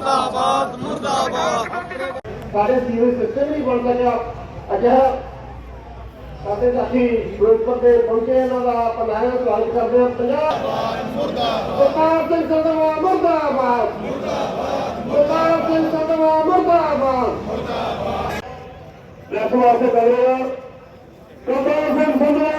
ਮੁਰਦਾਬਾਦ ਮੁਰਦਾਬਾਦ। ਸਾਡੇ ਸੀਵਰੇਜ ਸਿਸਟਮ ਨਹੀਂ ਬਣ ਸਕਿਆ ਅਜਿਹਾ ਸਾਡੇ ਸਾਥੀ ਫਿਰੋਜ਼ਪੁਰ ਦੇ ਪਹੁੰਚੇ ਇਹਨਾਂ ਦਾ ਆਪਾਂ ਲਾਇਆ ਸਵਾਗਤ ਕਰਦੇ ਹਾਂ। ਪੰਜਾਬ ਮੁਰਦਾਬਾਦ ਸਿੰਘ ਸੰਧਵਾ ਮੁਰਦਾਬਾਦ। ਮੁਰਦਾਬਾਦ ਸਿੰਘ ਸੰਧਵਾ ਮੁਰਦਾਬਾਦ। ਮੁਰਦਾਬਾਦ। ਇਸ ਵਾਸਤੇ ਕਰ ਰਹੇ ਸਰਦਾਰ ਸਿੰਘ ਸੰਧਵਾ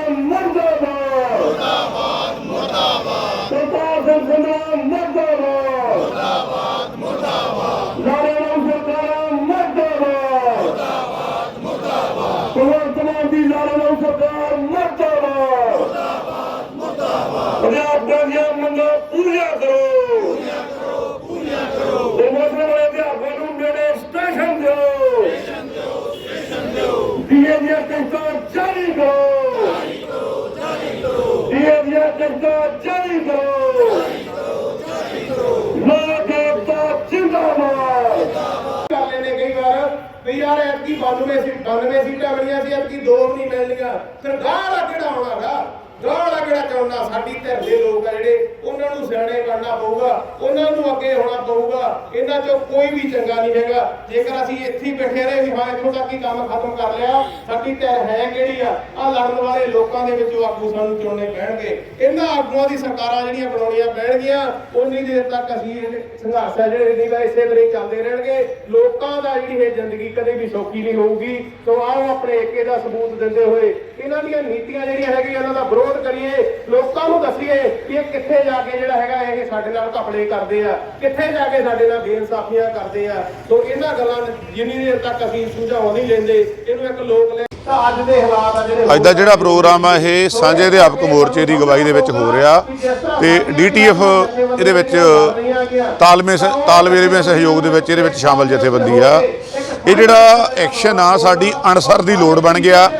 ਡੀਏ ਦੀਆਂ ਕਰੋ ਜਾਰੀ ਕਰੋ ਜਿੰਦਾਬਾਦ। ਕਰ ਲੈਣੇ ਕਈ ਵਾਰ ਵੀ ਯਾਰ ਐਤਕੀ 92 ਸੀ 92 ਸੀਟਾਂ ਮਿਲੀਆਂ ਸੀ, ਐਤਕੀ ਦੋ ਵੀ ਨਹੀਂ ਮਿਲਣੀਆਂ। ਫਿਰ ਗਾਹ ਦਾ ਕਿਹੜਾ ਹੋਣਾਗਾ ਗਾਹ ਦਾ ਸਾਡੀ ਧਿਰ ਦੇ ਲੋਕ ਆ ਜਿਹੜੇ, ਉਹਨਾਂ ਨੂੰ ਸਿਆਣੇ ਬਣਨਾ ਪਊਗਾ, ਉਹਨਾਂ ਨੂੰ ਅੱਗੇ ਹੋਣਾ ਪਊਗਾ, ਇਹਨਾਂ ਚੋਂ ਕੋਈ ਵੀ ਚੰਗਾ ਨਹੀਂ ਹੈਗਾ। ਜੇਕਰ ਅਸੀਂ ਇੱਥੇ ਹੀ ਬੈਠੇ ਰਹੇ ਵੀ ਹਾਂ, ਇੱਥੋਂ ਤੱਕ ਹੀ ਕੰਮ ਖਤਮ ਕਰ ਲਿਆ, ਸਾਡੀ ਧਿਰ ਹੈ ਕਿਹੜੀ ਆ? ਆ ਲੜਨ ਵਾਲੇ ਲੋਕਾਂ ਦੇ ਵਿੱਚੋਂ ਆਗੂ ਸਾਨੂੰ ਚੁਣਨੇ ਪੈਣਗੇ। ਇਹਨਾਂ ਆਗੂਆਂ ਦੀ ਸਰਕਾਰਾਂ ਜਿਹੜੀਆਂ ਬਣਾਉਣੀਆਂ ਪੈਣਗੀਆਂ ਉਨੀ ਦੇਰ ਤੱਕ ਅਸੀਂ ਇਹ ਸੰਘਰਸ਼ ਹੈ ਜਿਹੜੇ ਨਹੀਂ ਦਾ ਇਸੇ ਤਰ੍ਹਾਂ ਚੱਲਦੇ ਰਹਿਣਗੇ। ਲੋਕਾਂ ਦਾ ਜਿਹੜੀ ਇਹ ਜ਼ਿੰਦਗੀ ਕਦੇ ਵੀ ਸੌਖੀ ਨਹੀਂ ਹੋਊਗੀ। ਸੋ ਆਓ ਆਪਣੇ ਏਕੇ ਦਾ ਸਬੂਤ ਦਿੰਦੇ ਹੋਏ, ਇਹਨਾਂ ਦੀਆਂ ਨੀਤੀਆਂ ਜਿਹੜੀਆਂ ਹੈਗੀਆਂ, ਇਹਨਾਂ ਦਾ ਵਿਰੋਧ ਨੂੰ ਦੱਸੀਏ ਕਿ ਇਹ ਕਿੱਥੇ ਜਾ ਕੇ ਜਿਹੜਾ ਹੈਗਾ ਇਹ ਸਾਡੇ ਨਾਲ ਘਪਲੇ ਕਰਦੇ ਆ, ਕਿੱਥੇ ਜਾ ਕੇ ਸਾਡੇ ਨਾਲ ਬੇਇਨਸਾਫੀਆਂ ਕਰਦੇ ਆ। ਸੋ ਇਹਨਾਂ ਗੱਲਾਂ ਜਿੰਨੀ ਦੇਰ ਤੱਕ ਅਸੀਂ ਸੁਝਾਅ ਨਹੀਂ ਲੈਂਦੇ, ਇਹਨੂੰ ਇੱਕ ਲੋਕ ਲੈ ਅੱਜ ਦੇ ਹਾਲਾਤ ਆ ਜਿਹੜੇ ਅੱਜ ਦਾ ਜਿਹੜਾ ਪ੍ਰੋਗਰਾਮ ਆ, ਇਹ ਸਾਂਝੇ ਅਧਿਆਪਕ ਮੋਰਚੇ ਦੀ ਅਗਵਾਈ ਦੇ ਵਿੱਚ ਹੋ ਰਿਹਾ ਤੇ ਡੀਟੀਐਫ ਇਹਦੇ ਵਿੱਚ ਤਾਲਮੇ ਸ- ਤਾਲਮੇਲ ਸਹਿਯੋਗ ਦੇ ਵਿੱਚ ਇਹਦੇ ਵਿੱਚ ਸ਼ਾਮਲ ਜਥੇਬੰਦੀ ਆ। ਇਹ ਜਿਹੜਾ ਐਕਸ਼ਨ ਆ, ਸਾਡੀ ਅਣਸਰ ਦੀ ਲੋੜ ਬਣ ਗਿਆ।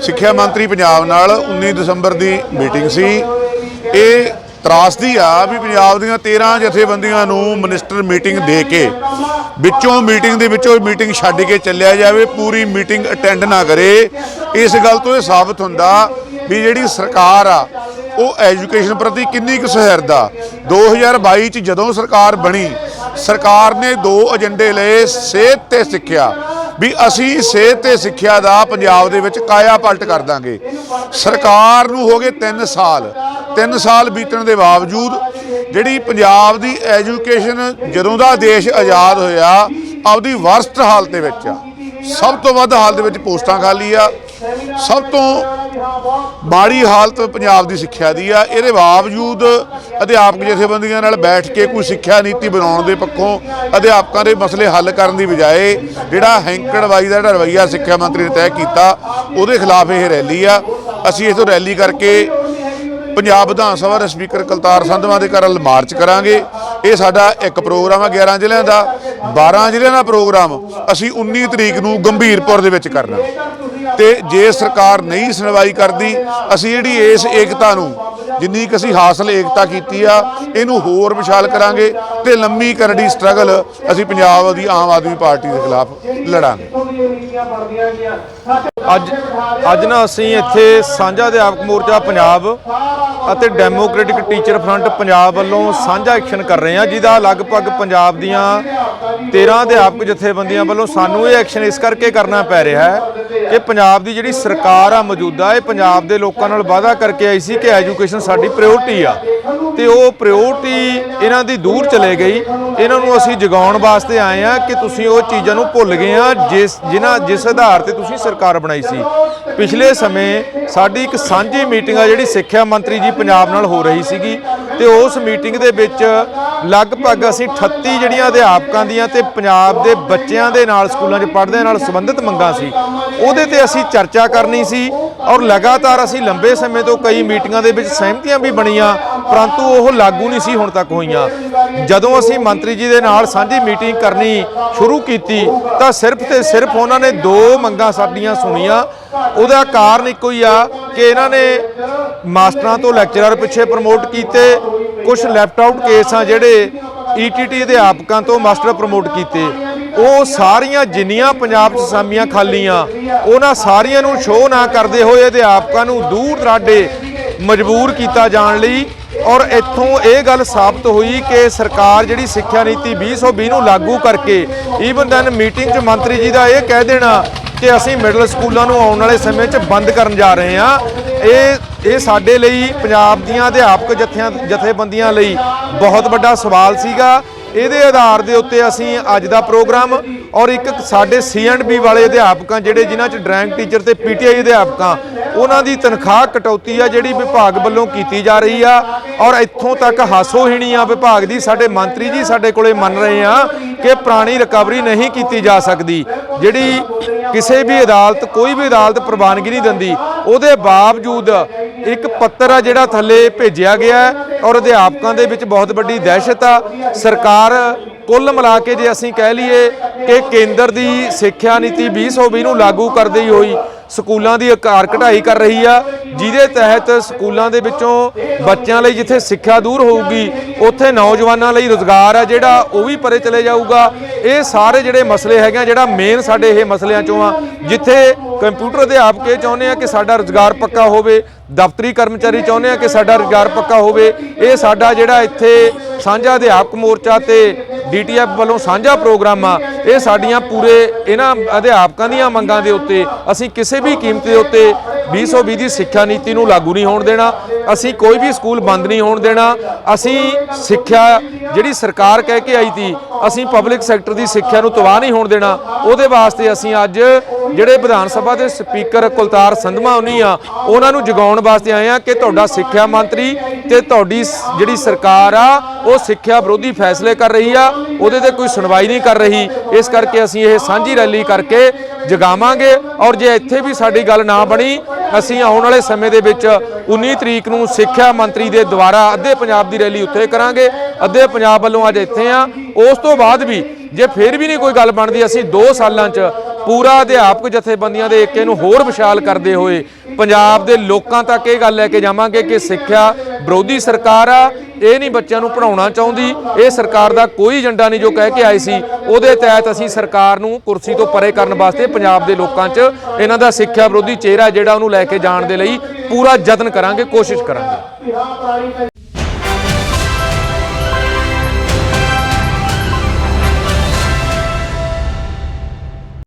ਸਿੱਖਿਆ ਮੰਤਰੀ ਪੰਜਾਬ ਨਾਲ 19 ਦਸੰਬਰ ਦੀ ਮੀਟਿੰਗ ਸੀ। ਇਹ ਤਰਾਸਦੀ ਆ ਵੀ ਪੰਜਾਬ ਦੀਆਂ 13 ਜਥੇਬੰਦੀਆਂ ਨੂੰ ਮਿਨਿਸਟਰ ਮੀਟਿੰਗ ਦੇ ਕੇ ਵਿੱਚੋਂ ਮੀਟਿੰਗ ਦੇ ਵਿੱਚੋਂ ਮੀਟਿੰਗ ਛੱਡ ਕੇ ਚੱਲਿਆ ਜਾਵੇ, ਪੂਰੀ ਮੀਟਿੰਗ ਅਟੈਂਡ ਨਾ ਕਰੇ। ਇਸ ਗੱਲ ਤੋਂ ਇਹ ਸਾਬਤ ਹੁੰਦਾ ਵੀ ਜਿਹੜੀ ਸਰਕਾਰ ਆ, ਉਹ ਐਜੂਕੇਸ਼ਨ ਪ੍ਰਤੀ ਕਿੰਨੀ ਕੁ ਸਹਿਰਦ। ਆ 2022 ਚ ਜਦੋਂ ਸਰਕਾਰ ਬਣੀ, ਸਰਕਾਰ ਨੇ ਦੋ ਏਜੰਡੇ ਲਏ, ਸਿਹਤ ਤੇ ਸਿੱਖਿਆ। ਵੀ ਅਸੀਂ ਸਿਹਤ ਤੇ ਸਿੱਖਿਆ ਦਾ ਪੰਜਾਬ ਦੇ ਵਿੱਚ ਕਾਇਆ ਪਲਟ ਕਰ ਦਾਂਗੇ। ਸਰਕਾਰ ਨੂੰ ਹੋ ਗਏ 3 ਸਾਲ। 3 ਸਾਲ ਬੀਤਣ ਦੇ ਬਾਵਜੂਦ ਜਿਹੜੀ ਪੰਜਾਬ ਦੀ ਐਜੂਕੇਸ਼ਨ ਜਦੋਂ ਦਾ ਦੇਸ਼ ਆਜ਼ਾਦ ਹੋਇਆ, ਆਪਦੀ ਵਰਸਟ ਹਾਲਤ ਦੇ ਵਿੱਚ ਆ। ਸਭ ਤੋਂ ਵੱਧ ਹਾਲਤ ਦੇ ਵਿੱਚ ਪੋਸਟਾਂ ਖਾਲੀ ਆ। ਸਭ ਤੋਂ ਮਾੜੀ ਹਾਲਤ ਪੰਜਾਬ ਦੀ ਸਿੱਖਿਆ ਦੀ ਆ। ਇਹਦੇ ਬਾਵਜੂਦ ਅਧਿਆਪਕ ਜਥੇਬੰਦੀਆਂ ਨਾਲ ਬੈਠ ਕੇ ਕੋਈ ਸਿੱਖਿਆ ਨੀਤੀ ਬਣਾਉਣ ਦੇ ਪੱਖੋਂ ਅਧਿਆਪਕਾਂ ਦੇ ਮਸਲੇ ਹੱਲ ਕਰਨ ਦੀ ਬਜਾਏ ਜਿਹੜਾ ਹੈਂਕੜਵਾਈ ਦਾ ਜਿਹੜਾ ਰਵੱਈਆ ਸਿੱਖਿਆ ਮੰਤਰੀ ਨੇ ਤੈਅ ਕੀਤਾ, ਉਹਦੇ ਖਿਲਾਫ ਇਹ ਰੈਲੀ ਆ। ਅਸੀਂ ਇਸ ਤੋਂ ਰੈਲੀ ਕਰਕੇ ਪੰਜਾਬ ਵਿਧਾਨ ਸਭਾ ਦੇ ਸਪੀਕਰ ਕਲਤਾਰ ਸੰਧਵਾ ਦੇ ਘਰ ਮਾਰਚ ਕਰਾਂਗੇ। ਇਹ ਸਾਡਾ ਇੱਕ ਪ੍ਰੋਗਰਾਮ ਹੈ 11 ਜ਼ਿਲ੍ਹਿਆਂ ਦਾ। 12 ਜ਼ਿਲ੍ਹਿਆਂ ਦਾ ਪ੍ਰੋਗਰਾਮ ਅਸੀਂ 19 ਤਰੀਕ ਨੂੰ ਗੰਭੀਰਪੁਰ ਦੇ ਵਿੱਚ ਕਰਨਾ। ਤੇ ਜੇ ਸਰਕਾਰ ਨਹੀਂ ਸੁਣਵਾਈ ਕਰਦੀ, ਅਸੀਂ ਜਿਹੜੀ ਇਸ ਏਕਤਾ ਨੂੰ ਜਿੰਨੀ ਕਿ ਅਸੀਂ ਹਾਸਲ ਏਕਤਾ ਕੀਤੀ ਆ, ਇਹਨੂੰ ਹੋਰ ਵਿਸ਼ਾਲ ਕਰਾਂਗੇ ਤੇ ਲੰਮੀ ਕਰੜੀ ਸਟਰਗਲ ਅਸੀਂ ਪੰਜਾਬ ਦੀ ਆਮ ਆਦਮੀ ਪਾਰਟੀ ਦੇ ਖਿਲਾਫ ਲੜਾਂਗੇ। ਅੱਜ ਅੱਜ ਨਾ ਅਸੀਂ ਇੱਥੇ ਸਾਂਝਾ ਅਧਿਆਪਕ ਮੋਰਚਾ ਪੰਜਾਬ ਅਤੇ ਡੈਮੋਕ੍ਰੈਟਿਕ ਟੀਚਰ ਫਰੰਟ ਪੰਜਾਬ ਵੱਲੋਂ ਸਾਂਝਾ ਐਕਸ਼ਨ ਕਰ ਰਹੇ ਹਾਂ, ਜਿਹਦਾ ਲਗਭਗ ਪੰਜਾਬ ਦੀਆਂ 13 ਅਧਿਆਪਕ ਜਥੇਬੰਦੀਆਂ ਵੱਲੋਂ ਸਾਨੂੰ ਇਹ ਐਕਸ਼ਨ ਇਸ ਕਰਕੇ ਕਰਨਾ ਪੈ ਰਿਹਾ ਹੈ ਕਿ ਪੰਜਾਬ ਦੀ ਜਿਹੜੀ ਸਰਕਾਰ ਆ ਮੌਜੂਦਾ, ਇਹ ਪੰਜਾਬ ਦੇ ਲੋਕਾਂ ਨਾਲ ਵਾਅਦਾ ਕਰਕੇ ਆਈ ਸੀ ਕਿ ਐਜੂਕੇਸ਼ਨ ਸਾਡੀ ਪ੍ਰਾਇੋਰਟੀ ਆ। ਤੇ ਉਹ ਪ੍ਰਾਇੋਰਟੀ ਇਹਨਾਂ ਦੀ ਦੂਰ ਚਲੇ ਗਈ। ਇਹਨਾਂ ਨੂੰ ਅਸੀਂ ਜਗਾਉਣ ਵਾਸਤੇ ਆਏ ਆ ਕਿ ਤੁਸੀਂ ਉਹ ਚੀਜ਼ਾਂ ਨੂੰ ਭੁੱਲ ਗਏ ਆ ਜਿਸ ਜਿਨ੍ਹਾਂ ਜਿਸ ਆਧਾਰ ਤੇ ਤੁਸੀਂ ਸਰਕਾਰ ਬਣਾਈ ਸੀ। ਪਿਛਲੇ ਸਮੇਂ ਸਾਡੀ ਇੱਕ ਸਾਂਝੀ ਮੀਟਿੰਗ ਆ ਜਿਹੜੀ ਸਿੱਖਿਆ ਮੰਤਰੀ ਜੀ ਪੰਜਾਬ ਨਾਲ ਹੋ ਰਹੀ ਸੀਗੀ ਤੇ ਉਸ ਮੀਟਿੰਗ ਦੇ ਵਿੱਚ ਲਗਭਗ ਅਸੀਂ 38 ਜਿਹੜੀਆਂ ਅਧਿਆਪਕਾਂ ਦੀਆਂ ਤੇ ਪੰਜਾਬ ਦੇ ਬੱਚਿਆਂ ਦੇ ਨਾਲ, ਸਕੂਲਾਂ 'ਚ ਪੜ੍ਹਦੇ ਨਾਲ ਸੰਬੰਧਿਤ ਮੰਗਾਂ ਸੀ। ਉਹਦੇ ਤੇ ਅਸੀਂ ਚਰਚਾ ਕਰਨੀ ਸੀ ਔਰ ਲਗਾਤਾਰ ਅਸੀਂ ਲੰਬੇ ਸਮੇਂ ਤੋਂ ਕਈ ਮੀਟਿੰਗਾਂ ਦੇ ਵਿੱਚ ਸਹਿਮਤੀਆਂ ਵੀ ਬਣੀਆਂ, ਪਰੰਤੂ ਉਹ ਲਾਗੂ ਨਹੀਂ ਸੀ ਹੁਣ ਤੱਕ ਹੋਈਆਂ। ਜਦੋਂ ਅਸੀਂ ਮੰਤਰੀ ਜੀ ਦੇ ਨਾਲ ਸਾਂਝੀ ਮੀਟਿੰਗ ਕਰਨੀ ਸ਼ੁਰੂ ਕੀਤੀ, ਤਾਂ ਸਿਰਫ ਤੇ ਸਿਰਫ ਉਹਨਾਂ ਨੇ ਦੋ ਮੰਗਾਂ ਸਾਡੀਆਂ ਸੁਣੀਆਂ। ਉਹਦਾ ਕਾਰਨ ਇੱਕੋ ਹੀ ਆ ਕਿ ਇਹਨਾਂ ਨੇ ਮਾਸਟਰਾਂ ਤੋਂ ਲੈਕਚਰਰ ਪਿੱਛੇ ਪ੍ਰਮੋਟ ਕੀਤੇ ਕੁਝ ਲੈਫਟ ਆਊਟ ਕੇਸ ਆ ਜਿਹੜੇ ਈਟੀਟੀ ਅਧਿਆਪਕਾਂ ਤੋਂ ਮਾਸਟਰ ਪ੍ਰਮੋਟ ਕੀਤੇ। ਉਹ ਸਾਰੀਆਂ ਜਿੰਨੀਆਂ ਪੰਜਾਬ 'ਚ ਅਸਾਮੀਆਂ ਖਾਲੀਆਂ, ਉਹਨਾਂ ਸਾਰੀਆਂ ਨੂੰ ਸ਼ੋਅ ਨਾ ਕਰਦੇ ਹੋਏ ਅਧਿਆਪਕਾਂ ਨੂੰ ਦੂਰ ਦਰਾਡੇ ਮਜਬੂਰ ਕੀਤਾ ਜਾਣ ਲਈ ਔਰ ਇੱਥੋਂ ਇਹ ਗੱਲ ਸਾਬਤ ਹੋਈ ਕਿ ਸਰਕਾਰ ਜਿਹੜੀ ਸਿੱਖਿਆ ਨੀਤੀ 2020 ਨੂੰ ਲਾਗੂ ਕਰਕੇ ਈਵਨ ਦੈਨ ਮੀਟਿੰਗ 'ਚ ਮੰਤਰੀ ਜੀ ਦਾ ਇਹ ਕਹਿ ਦੇਣਾ ਕਿ ਅਸੀਂ ਮਿਡਲ ਸਕੂਲਾਂ ਨੂੰ ਆਉਣ ਵਾਲੇ ਸਮੇਂ 'ਚ ਬੰਦ ਕਰਨ ਜਾ ਰਹੇ ਹਾਂ। ਇਹ ਇਹ ਸਾਡੇ ਲਈ ਪੰਜਾਬ ਦੀਆਂ ਅਧਿਆਪਕ ਜਥਿਆਂ, ਜਥੇਬੰਦੀਆਂ ਲਈ ਬਹੁਤ ਵੱਡਾ ਸਵਾਲ ਸੀਗਾ। ਇਹਦੇ ਆਧਾਰ ਦੇ ਉੱਤੇ ਅਸੀਂ ਅੱਜ ਦਾ ਪ੍ਰੋਗਰਾਮ ਔਰ ਇੱਕ ਸਾਡੇ ਸੀ&ਬੀ ਵਾਲੇ ਅਧਿਆਪਕਾਂ ਜਿਹੜੇ ਜਿਨ੍ਹਾਂ 'ਚ ਡਰਾਇੰਗ ਟੀਚਰ ਤੇ ਪੀਟੀਆਈ ਅਧਿਆਪਕਾਂ, ਉਹਨਾਂ ਦੀ ਤਨਖਾਹ ਕਟੌਤੀ ਆ ਜਿਹੜੀ ਵਿਭਾਗ ਵੱਲੋਂ ਕੀਤੀ ਜਾ ਰਹੀ ਆ ਔਰ ਇੱਥੋਂ ਤੱਕ ਹਾਸੋਹੀਣੀ ਆ ਵਿਭਾਗ ਦੀ ਸਾਡੇ ਮੰਤਰੀ ਜੀ ਸਾਡੇ ਕੋਲੇ ਮੰਨ ਰਹੇ ਆ ਕਿ ਪੁਰਾਣੀ ਰਿਕਵਰੀ ਨਹੀਂ ਕੀਤੀ ਜਾ ਸਕਦੀ। ਜਿਹੜੀ ਕਿਸੇ ਵੀ ਅਦਾਲਤ, ਕੋਈ ਵੀ ਅਦਾਲਤ ਪ੍ਰਵਾਨਗੀ ਨਹੀਂ ਦਿੰਦੀ, ਉਹਦੇ ਬਾਵਜੂਦ ਇੱਕ ਪੱਤਰ ਆ ਜਿਹੜਾ ਥੱਲੇ ਭੇਜਿਆ ਗਿਆ ਹੈ ਔਰ ਅਧਿਆਪਕਾਂ ਦੇ ਵਿੱਚ ਬਹੁਤ ਵੱਡੀ ਦਹਿਸ਼ਤ ਆ। ਸਰਕਾਰ ਕੁੱਲ ਮਿਲਾ ਕੇ ਜੇ ਅਸੀਂ ਕਹਿ ਲਈਏ ਕਿ ਕੇਂਦਰ ਦੀ ਸਿੱਖਿਆ ਨੀਤੀ 2020 ਨੂੰ ਲਾਗੂ ਕਰਦੀ ਹੋਈ ਸਕੂਲਾਂ ਦੀ ਆਕਾਰ ਘਟਾਈ ਕਰ ਰਹੀ ਆ ਜਿਹਦੇ ਤਹਿਤ ਸਕੂਲਾਂ ਦੇ ਵਿੱਚੋਂ ਬੱਚਿਆਂ ਲਈ ਜਿੱਥੇ ਸਿੱਖਿਆ ਦੂਰ ਹੋਊਗੀ, ਉੱਥੇ ਨੌਜਵਾਨਾਂ ਲਈ ਰੋਜ਼ਗਾਰ ਆ ਜਿਹੜਾ ਉਹ ਵੀ ਪਰੇ ਚਲੇ ਜਾਊਗਾ। ਇਹ ਸਾਰੇ ਜਿਹੜੇ ਮਸਲੇ ਹੈਗੇ ਆ, ਜਿਹੜਾ ਮੇਨ ਸਾਡੇ ਇਹ ਮਸਲਿਆਂ ਚੋਂ ਆ, ਜਿੱਥੇ ਕੰਪਿਊਟਰ ਅਧਿਆਪਕ ਇਹ ਚਾਹੁੰਦੇ ਆ ਕਿ ਸਾਡਾ ਰੋਜ਼ਗਾਰ ਪੱਕਾ ਹੋਵੇ, ਦਫ਼ਤਰੀ ਕਰਮਚਾਰੀ ਚਾਹੁੰਦੇ ਆ ਕਿ ਸਾਡਾ ਰੋਜ਼ਗਾਰ ਪੱਕਾ ਹੋਵੇ, ਇਹ ਸਾਡਾ ਜਿਹੜਾ ਇੱਥੇ ਸਾਂਝਾ ਅਧਿਆਪਕ ਮੋਰਚਾ ਤੇ ਡੀਟੀਐਫ ਵੱਲੋਂ ਸਾਂਝਾ ਪ੍ਰੋਗਰਾਮ ਆ, ਇਹ ਸਾਡੀਆਂ ਪੂਰੇ ਇਹਨਾਂ ਅਧਿਆਪਕਾਂ ਦੀਆਂ ਮੰਗਾਂ ਦੇ ਉੱਤੇ, ਅਸੀਂ ਕਿਸੇ ਵੀ ਕੀਮਤ ਦੇ ਉੱਤੇ 2020 ਦੀ ਸਿੱਖਿਆ ਨੀਤੀ ਨੂੰ ਲਾਗੂ ਨਹੀਂ ਹੋਣ ਦੇਣਾ, ਅਸੀਂ ਕੋਈ ਵੀ ਸਕੂਲ ਬੰਦ ਨਹੀਂ ਹੋਣ ਦੇਣਾ, ਅਸੀਂ ਸਿੱਖਿਆ ਜਿਹੜੀ ਸਰਕਾਰ ਕਹਿ ਕੇ ਆਈ ਸੀ, ਅਸੀਂ ਪਬਲਿਕ ਸੈਕਟਰ ਦੀ ਸਿੱਖਿਆ ਨੂੰ ਤਬਾਹ ਨਹੀਂ ਹੋਣ ਦੇਣਾ, ਉਹਦੇ ਵਾਸਤੇ ਅਸੀਂ ਅੱਜ ਜਿਹੜੇ ਵਿਧਾਨ ਸਭਾ ਦੇ ਸਪੀਕਰ ਕੁਲਤਾਰ ਸੰਧਮਾ ਉਨੀ ਆ, ਉਹਨਾਂ ਨੂੰ ਜਗਾਉਣ ਵਾਸਤੇ ਆਏ ਆ ਕਿ ਤੁਹਾਡਾ ਸਿੱਖਿਆ ਮੰਤਰੀ ਤੇ ਤੁਹਾਡੀ ਸ- ਜਿਹੜੀ ਸਰਕਾਰ ਆ, ਉਹ ਸਿੱਖਿਆ ਵਿਰੋਧੀ ਫੈਸਲੇ ਕਰ ਰਹੀ ਆ, ਉਹਦੇ ਤੇ ਕੋਈ ਸੁਣਵਾਈ ਨਹੀਂ ਕਰ ਰਹੀ, ਇਸ ਕਰਕੇ ਅਸੀਂ ਇਹ ਸਾਂਝੀ ਰੈਲੀ ਕਰਕੇ ਜਗਾਵਾਂਗੇ ਔਰ ਜੇ ਇੱਥੇ ਵੀ ਸਾਡੀ ਗੱਲ ਨਾ ਬਣੀ, ਅਸੀਂ ਆਉਣ ਵਾਲੇ ਸਮੇਂ ਦੇ ਵਿੱਚ 19 ਤਰੀਕ ਨੂੰ ਸਿੱਖਿਆ ਮੰਤਰੀ ਦੇ ਦੁਆਰਾ ਅੱਧੇ ਪੰਜਾਬ ਦੀ ਰੈਲੀ ਉੱਥੇ ਕਰਾਂਗੇ, ਅੱਧੇ ਪੰਜਾਬ ਵੱਲੋਂ ਅੱਜ ਇੱਥੇ ਆ। ਉਸ ਤੋਂ ਬਾਅਦ ਵੀ ਜੇ ਫਿਰ ਵੀ ਨਹੀਂ ਕੋਈ ਗੱਲ ਬਣਦੀ, ਅਸੀਂ 2 ਸਾਲਾਂ 'ਚ ਪੂਰਾ ਅਧਿਆਪਕ ਜਥੇਬੰਦੀਆਂ ਦੇ ਏਕੇ ਨੂੰ ਹੋਰ ਵਿਸ਼ਾਲ ਕਰਦੇ ਹੋਏ ਪੰਜਾਬ ਦੇ ਲੋਕਾਂ ਤੱਕ ਇਹ ਗੱਲ ਲੈ ਕੇ ਜਾਵਾਂਗੇ ਕਿ ਸਿੱਖਿਆ ਵਿਰੋਧੀ ਸਰਕਾਰ ਆ, ਇਹ ਨਹੀਂ ਬੱਚਿਆਂ ਨੂੰ ਪੜਾਉਣਾ ਚਾਹੁੰਦੀ, ਇਹ ਸਰਕਾਰ ਦਾ ਕੋਈ ਏਜੰਡਾ ਨਹੀਂ ਜੋ ਕਹਿ ਕੇ ਆਈ ਸੀ। ਉਹਦੇ ਤਹਿਤ ਅਸੀਂ ਸਰਕਾਰ ਨੂੰ ਕੁਰਸੀ ਤੋਂ ਪਰੇ ਕਰਨ ਵਾਸਤੇ ਪੰਜਾਬ ਦੇ ਲੋਕਾਂ 'ਚ ਇਹਨਾਂ ਦਾ ਸਿੱਖਿਆ ਵਿਰੋਧੀ ਚਿਹਰਾ ਜਿਹੜਾ ਉਹਨੂੰ ਲੈ ਕੇ ਜਾਣ ਦੇ ਲਈ ਪੂਰਾ ਯਤਨ ਕਰਾਂਗੇ, ਕੋਸ਼ਿਸ਼ ਕਰਾਂਗੇ।